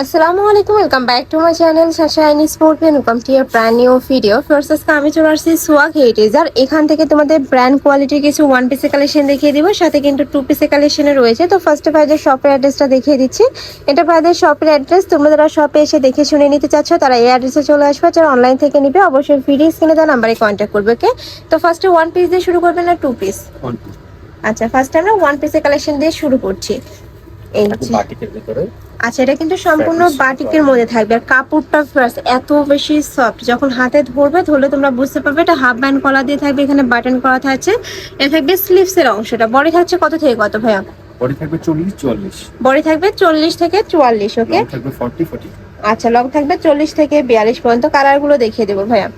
আসসালামু আলাইকুম welcome back to my channel Shashaini sport welcome to your brand new video first আজকে আমি চলে আসছি সোয়াগ হেরিটেজ আর এখান থেকে তোমাদের ব্র্যান্ড কোয়ালিটির কিছু ওয়ান পিসের কালেকশন দেখিয়ে দিব সাথে কিন্তু টু পিসের কালেকশনে রয়েছে। তো ফার্স্টে ভাইদের শপের অ্যাড্রেসটা দেখিয়ে দিচ্ছি। এটা ভাইদের শপের অ্যাড্রেস তোমরা যারা শপে এসে দেখে শুনে নিতে চাচ্ছ তারা এই অ্যাড্রেসে চলে আসবে। যারা অনলাইন থেকে নিবে অবশ্যই ভিডিও স্ক্রিনে দেওয়া নাম্বারে কন্ট্যাক্ট করবে ওকে তো ফার্স্টে ওয়ান পিস দিয়ে শুরু করবে না টু পিস আচ্ছা ফার্স্টে আমরা ওয়ান পিসের কালেকশন দিয়ে শুরু করছি। এই যে বাটিকের ভিতরে। আচ্ছা এটা কিন্তু সম্পূর্ণ বাটিকের মধ্যে থাকবে। আর কাপড়টা ফার্স্ট এত বেশি সফট যখন হাতে ধরবে ধরলে তোমরা বুঝতে পারবে এটা হাফ ব্যান্ড কলা দিয়ে থাকবে এখানে বাটন করা থাকছে। এটা থাকবে স্লিভস এর অংশটা। বডি থাকছে কত থেকে কত ভাইয়া? বডি থাকবে চল্লিশ চুয়াল্লিশ। বডি থাকবে চল্লিশ থেকে চুয়াল্লিশ ওকে থাকবে ফর্টি ফর্টি আচ্ছা লং থাকবে চল্লিশ থেকে বিয়াল্লিশ পর্যন্ত। কালারগুলো দেখিয়ে দেবো ভাইয়া।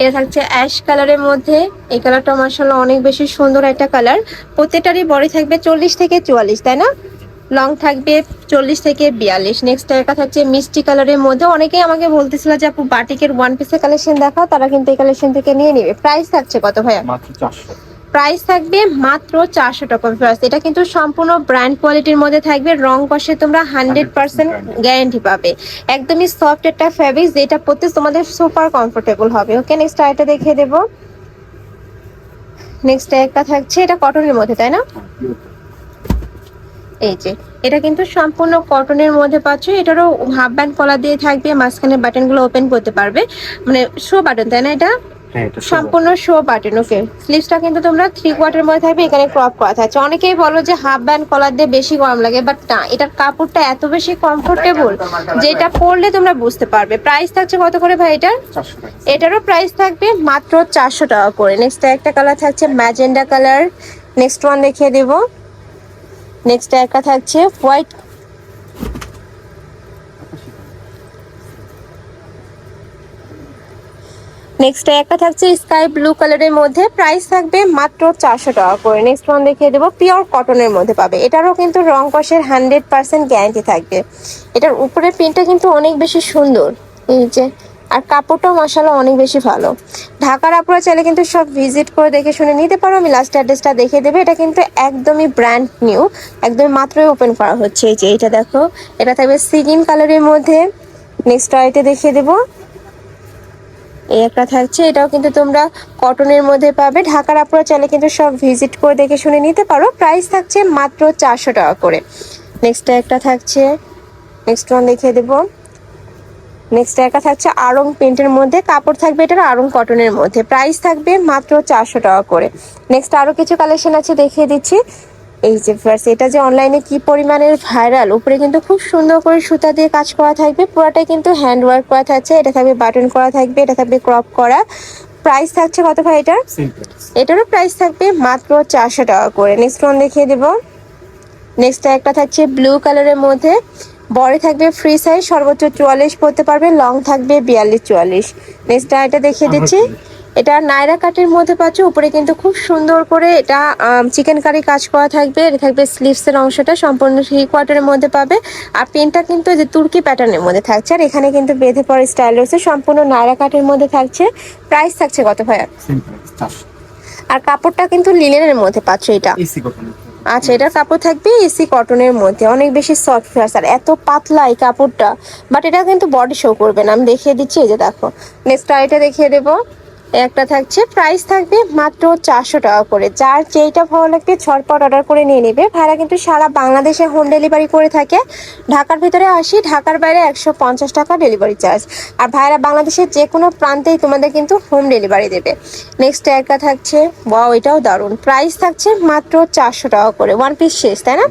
এটা থাকছে অ্যাশ কালারের মধ্যে। এই কালারটা মার্শাল্লাহ অনেক বেশি সুন্দর একটা কালার। প্রত্যেকটারই বডি থাকবে চল্লিশ থেকে চুয়াল্লিশ, তাই না? লং থাকবে চল্লিশ থেকে বিয়াল্লিশ। নেক্সট একটা থাকছে মিষ্টি কালারের মধ্যে। অনেকেই আমাকে বলতেছিল যে আপু বাটিকের ওয়ান পিসের কালেকশন দেখাও, তারা কিন্তু এই কালেকশন থেকে নিয়ে নিবে। প্রাইস থাকছে কত ভাইয়া? মাত্র চারশো। প্রাইস থাকবে মাত্র চারশো টাকা প্লাস এটা কিন্তু সম্পূর্ণ ব্র্যান্ড কোয়ালিটির মধ্যে থাকবে, রং কষে তোমরা হান্ড্রেড পার্সেন্ট গ্যারেন্টি পাবে। একদমই সফট একটা ফ্যাব্রিক যেটা পরতে তোমাদের সুপার কমফোর্টেবল হবে। ওকে নেক্সট আরেকটা দেখিয়ে দেবো। নেক্সট একটা থাকছে, এটা কটনের মধ্যে, তাই না? এই যে, এটা কিন্তু সম্পূর্ণ কটনের মধ্যে পাচ্ছ। এটারও হাফ ব্যান্ড কলা দিয়ে থাকবে মাঝখানে বাটনগুলো ওপেন করতে পারবে। মানে শো বাটন তাই না এটা? সম্পূর্ণ শো বাটন ওকে স্লিভসটা কিন্তু তোমরা থ্রি কোয়ার্টার মধ্যে থাকবে এখানে ক্রপ করা থাকছে। অনেকেই বলো যে হাফ ব্যান্ড কলার দিয়ে বেশি গরম লাগে বাট না এটার কাপড়টা এত বেশি কমফোর্টেবল যেটা পরলে তোমরা বুঝতে পারবে। প্রাইস থাকছে কত করে ভাই এটার? এটারও প্রাইস থাকবে মাত্র চারশো টাকা করে। নেক্সট একটা কালার থাকছে ম্যাজেন্ডা কালার নেক্সট ওয়ান দেখিয়ে দেব। নেক্সট একটা থাকছে হোয়াইট নেক্সট একটা থাকছে স্কাই ব্লু কালারের মধ্যে। প্রাইস থাকবে মাত্র চারশো টাকা করে। নেক্সট ওয়ান দেখিয়ে দেবো পিওর কটনের মধ্যে পাবে। এটারও কিন্তু রং কষের হান্ড্রেড পার্সেন্ট গ্যারান্টি থাকবে। এটার উপরের প্রিন্টটা কিন্তু অনেক বেশি সুন্দর। এই যে, আর কাপড়টাও মশালা অনেক বেশি ভালো। ঢাকার আপুরা চাইলে কিন্তু সব ভিজিট করে দেখে শুনে নিতে পারো। আমি লাস্ট অ্যাড্রেসটা দেখে দেবে। এটা কিন্তু একদমই ব্র্যান্ড নিউ একদমই মাত্রই ওপেন করা হচ্ছে। এই যে, এটা দেখো। এটা থাকবে সিগিন কালারের মধ্যে। নেক্সট আইটে দেখিয়ে দেবো। এই একটা থাকছে, এটাও কিন্তু তোমরা কটনের মধ্যে পাবে। ঢাকার আপুরা চাইলে কিন্তু সব ভিজিট করে দেখে শুনে নিতে পারো। প্রাইস থাকছে মাত্র চারশো টাকা করে। নেক্সট একটা থাকছে নেক্সট ওয়ান দেখিয়ে দেবো। নেক্সট একটা থাকছে আড়ং প্রিন্টের মধ্যে। কাপড় থাকবে এটার আরং কটনের মধ্যে। প্রাইস থাকবে মাত্র চারশো টাকা করে। নেক্সট আরও কিছু কালেকশন আছে, দেখিয়ে দিচ্ছি। এই যে ফার্স্ট এটা যে অনলাইনে কি পরিমাণের ভাইরাল উপরে কিন্তু খুব সুন্দর করে সুতা দিয়ে কাজ করা থাকবে পুরোটাই কিন্তু হ্যান্ড ওয়ার্ক করা থাকছে এটা থাকবে বাটন করা থাকবে এটা থাকবে ক্রপ করা। প্রাইস থাকছে কত ভাই এটার? এটারও প্রাইস থাকবে মাত্র চারশো টাকা করে। নেক্সট ওয়ান দেখিয়ে দেব। নেক্সট একটা থাকছে ব্লু কালারের মধ্যে। বড় থাকবে ফ্রি সাইজ সর্বোচ্চ চুয়াল্লিশ পড়তে পারবে লং থাকবে বিয়াল্লিশ চুয়াল্লিশ। নেক্সট এটা দেখিয়ে দিচ্ছি। এটা নাইরা কাটের মধ্যে পাচ্ছ উপরে কিন্তু খুব সুন্দর করে এটা চিকেন কারি কাজ করা থাকবে। এটা থাকবে স্লিভসের অংশটা সম্পূর্ণ থ্রি কোয়ার্টারের মধ্যে পাবে। আর পেনটা কিন্তু যে তুর্কি প্যাটার্নের মধ্যে থাকছে। আর এখানে কিন্তু বেঁধে পড়ে স্টাইল রয়েছে সম্পূর্ণ নাইরা কাটের মধ্যে থাকছে। প্রাইস থাকছে কত ভাইয়া? আর কাপড়টা কিন্তু লিনেনের মধ্যে পাচ্ছ এটা। আচ্ছা এটার কাপড় থাকবে এসি কটনের মধ্যে। অনেক বেশি সফট ফেয়ার আর এত পাতলা এই কাপড়টা। বাট এটা কিন্তু বডি শো করবে না। আমি দেখিয়ে দিচ্ছি এই যে দেখো। নেক্সট আইটা দেখিয়ে দেবো। একটা থাকছে প্রাইস থাকবে মাত্র চারশো টাকা করে। যার যেইটা ভালো লাগবে ঝটপট অর্ডার করে নিয়ে নেবে। ভাইরা কিন্তু সারা বাংলাদেশে হোম ডেলিভারি করে থাকে। ঢাকার ভিতরে আসি, ঢাকার বাইরে একশো পঞ্চাশ টাকা ডেলিভারি চার্জ আর ভাইরা বাংলাদেশের যে কোনো প্রান্তেই তোমাদের কিন্তু হোম ডেলিভারি দেবে। নেক্সট একটা থাকছে ওয়াও এটাও দারুণ। প্রাইস থাকছে মাত্র চারশো টাকা করে ওয়ান পিস শেষ, তাই না?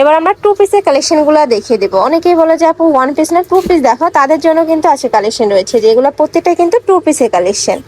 এবার আমরা টু পিসের কালেকশনগুলো দেখিয়ে দেবো। অনেকেই বলে যে, আপু ওয়ান পিস না টু পিস দেখো তাদের জন্য কিন্তু আছে কালেকশন রয়েছে, যেগুলো প্রত্যেকটা কিন্তু টু পিসের কালেকশন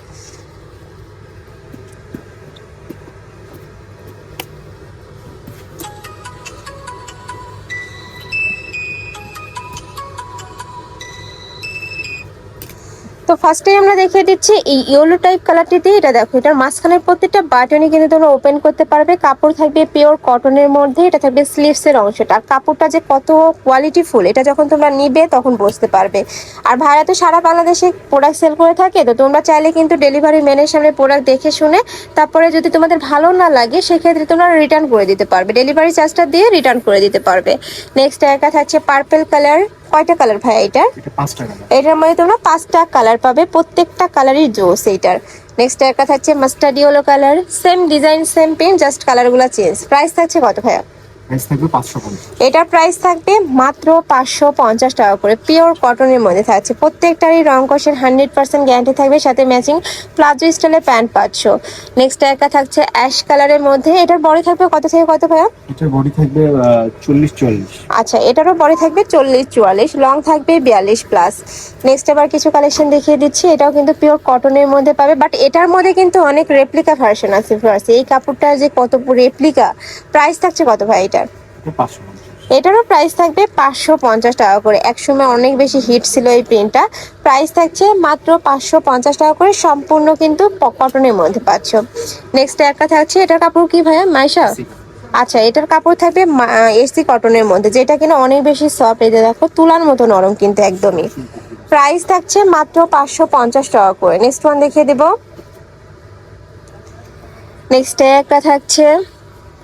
তো ফার্স্টে আমরা দেখিয়ে দিচ্ছি, এই ইয়েলো টাইপ কালারটিতে এটা দেখো এটার মাঝখানের প্রত্যেকটা বাটনই কিন্তু তোমরা ওপেন করতে পারবে। কাপড় থাকবে পিওর কটনের মধ্যে, এটা থাকবে স্লিভসের অংশটা। আর কাপড়টা যে কত কোয়ালিটি ফুল এটা যখন তোমরা নিবে তখন বুঝতে পারবে। আর ভাইরা তো সারা বাংলাদেশে প্রোডাক্ট সেল করে থাকে, তো তোমরা চাইলে কিন্তু ডেলিভারি ম্যানের সামনে প্রোডাক্ট দেখে শুনে, তারপরে যদি তোমাদের ভালো না লাগে, সেক্ষেত্রে তোমরা রিটার্ন করে দিতে পারবে। ডেলিভারি চার্জটা দিয়ে রিটার্ন করে দিতে পারবে। নেক্সট একা থাকছে পার্পেল কালার কয়টা কালার ভাই এটার? এটার মধ্যে তোমরা পাঁচটা কালার পাবে প্রত্যেকটা কালারই জোস এইটার। নেক্সট একটা থাকছে mustard yellow colour same design same pen just কালারগুলো চেঞ্জ প্রাইস থাকছে কত ভাইয়া? পাঁচশো এটার প্রাইস থাকবে মাত্র পাঁচশো পঞ্চাশ টাকা করে। পিওর কটনের মধ্যে থাকছে। প্রত্যেকটারই রং কষের হান্ড্রেড পার্সেন্ট গ্যারান্টি থাকবে সাথে ম্যাচিং প্লাজো স্টাইলের প্যান্ট পাচ্ছ নেক্সট একটা থাকছে অ্যাশ কালারের মধ্যে। এটার বড় থাকবে কত থেকে কত ভাইয়া? এটার বডি থাকবে চল্লিশ চল্লিশ আচ্ছা এটারও বডি থাকবে চল্লিশ চুয়াল্লিশ লং থাকবে বিয়াল্লিশ প্লাস নেক্সট আবার কিছু কালেকশন দেখিয়ে দিচ্ছি। এটাও কিন্তু পিওর কটনের মধ্যে পাবে। বাট এটার মধ্যে কিন্তু অনেক রেপ্লিকা ভার্সন আছে এই কাপড়টা যে কত রেপ্লিকা প্রাইস থাকছে কত ভাই? এটা পাঁচশো এটারও প্রাইস থাকবে পাঁচশো পঞ্চাশ টাকা করে। একসময় অনেক বেশি হিট ছিল এই প্রিন্টটা প্রাইস থাকছে মাত্র পাঁচশো পঞ্চাশ টাকা করে সম্পূর্ণ কিন্তু কটনের মধ্যে পাচ্ছ। নেক্সট একটা থাকছে এটার কাপড় কি ভাইয়া মাইশা আচ্ছা এটার কাপড় থাকবে এসি কটনের মধ্যে যেটা কিনা অনেক বেশি সফট যে দেখো তুলার মতো নরম কিন্তু একদমই। প্রাইস থাকছে মাত্র পাঁচশো পঞ্চাশ টাকা করে। নেক্সট ওয়ান দেখিয়ে দেবো। নেক্সট একটা থাকছে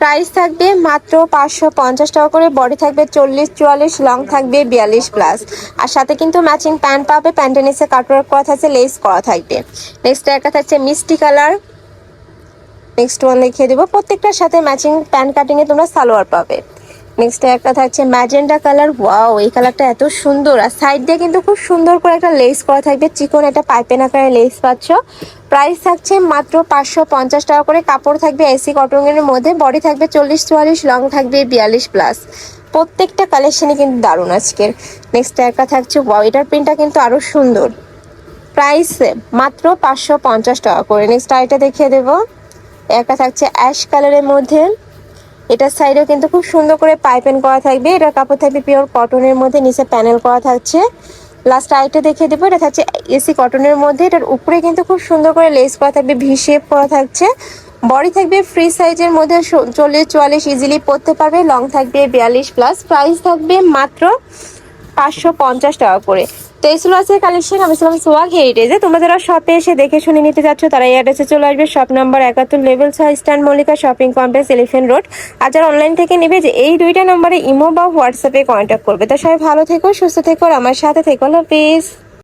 প্রাইস থাকবে মাত্র পাঁচশো পঞ্চাশ টাকা করে বডি থাকবে চল্লিশ, চুয়াল্লিশ লং থাকবে বিয়াল্লিশ প্লাস আর সাথে কিন্তু ম্যাচিং প্যান্ট পাবে প্যান্টের নিচে কাটওয়ার্ক করা থাকছে লেস করা থাকবে। নেক্সট একটা থাকছে মিষ্টি কালার নেক্সট ওয়ান দেখিয়ে দেবো। প্রত্যেকটার সাথে ম্যাচিং প্যান্ট কাটিংয়ে তোমরা সালোয়ার পাবে। নেক্সট একটা থাকছে ম্যাজেন্ডা কালার ওয়াও এই কালারটা এত সুন্দর। আর সাইড দিয়ে কিন্তু খুব সুন্দর করে একটা লেস করা থাকবে। চিকন একটা পাইপেন আকারে লেস পাচ্ছ। প্রাইস থাকছে মাত্র পাঁচশো পঞ্চাশ টাকা করে। কাপড় থাকবে এসি কটনের মধ্যে। বডি থাকবে চল্লিশ চুয়াল্লিশ লং থাকবে বিয়াল্লিশ প্লাস প্রত্যেকটা কালেকশনই কিন্তু দারুণ আজকের। নেক্সট একটা থাকছে ওয়াও প্রিন্টটা কিন্তু আরও সুন্দর। প্রাইস মাত্র পাঁচশো পঞ্চাশ টাকা করে। নেক্সট আইটা দেখিয়ে দেবো। একটা থাকছে অ্যাশ কালারের মধ্যে। এটার সাইডেও কিন্তু খুব সুন্দর করে পাইপেন করা থাকবে। এটার কাপড় থাকবে পিওর কটনের মধ্যে, নিচে প্যানেল করা থাকছে। লাস্ট আইটা দেখিয়ে দেবো, এটা থাকছে এসি কটনের মধ্যে। এটার উপরে কিন্তু খুব সুন্দর করে লেস করা থাকবে ভি শেপ করা থাকছে। বডি থাকবে ফ্রি সাইজের মধ্যে চল্লিশ, চুয়াল্লিশ ইজিলি পরতে পারবে। লং থাকবে বিয়াল্লিশ প্লাস প্রাইস থাকবে মাত্র পাঁচশো পঞ্চাশ টাকা করে। তো এই ছিল আজকের কালেকশন আমি ছিলাম সোয়াগ হেরিটেজে তোমরা যারা শপে এসে দেখে শুনে নিতে যাচ্ছ, তারা এই অ্যাড্রেসে চলে আসবে। শপ নাম্বার একাত্তর লেভেল ছয় stand Mallika shopping complex elephant road আর যারা অনলাইন থেকে নেবে, যে এই দুইটা নম্বরে ইমো বা হোয়াটসঅ্যাপে কন্ট্যাক্ট করবে। তো সবাই ভালো থেকো, সুস্থ থেকো আমার সাথে থেকো। প্লিজ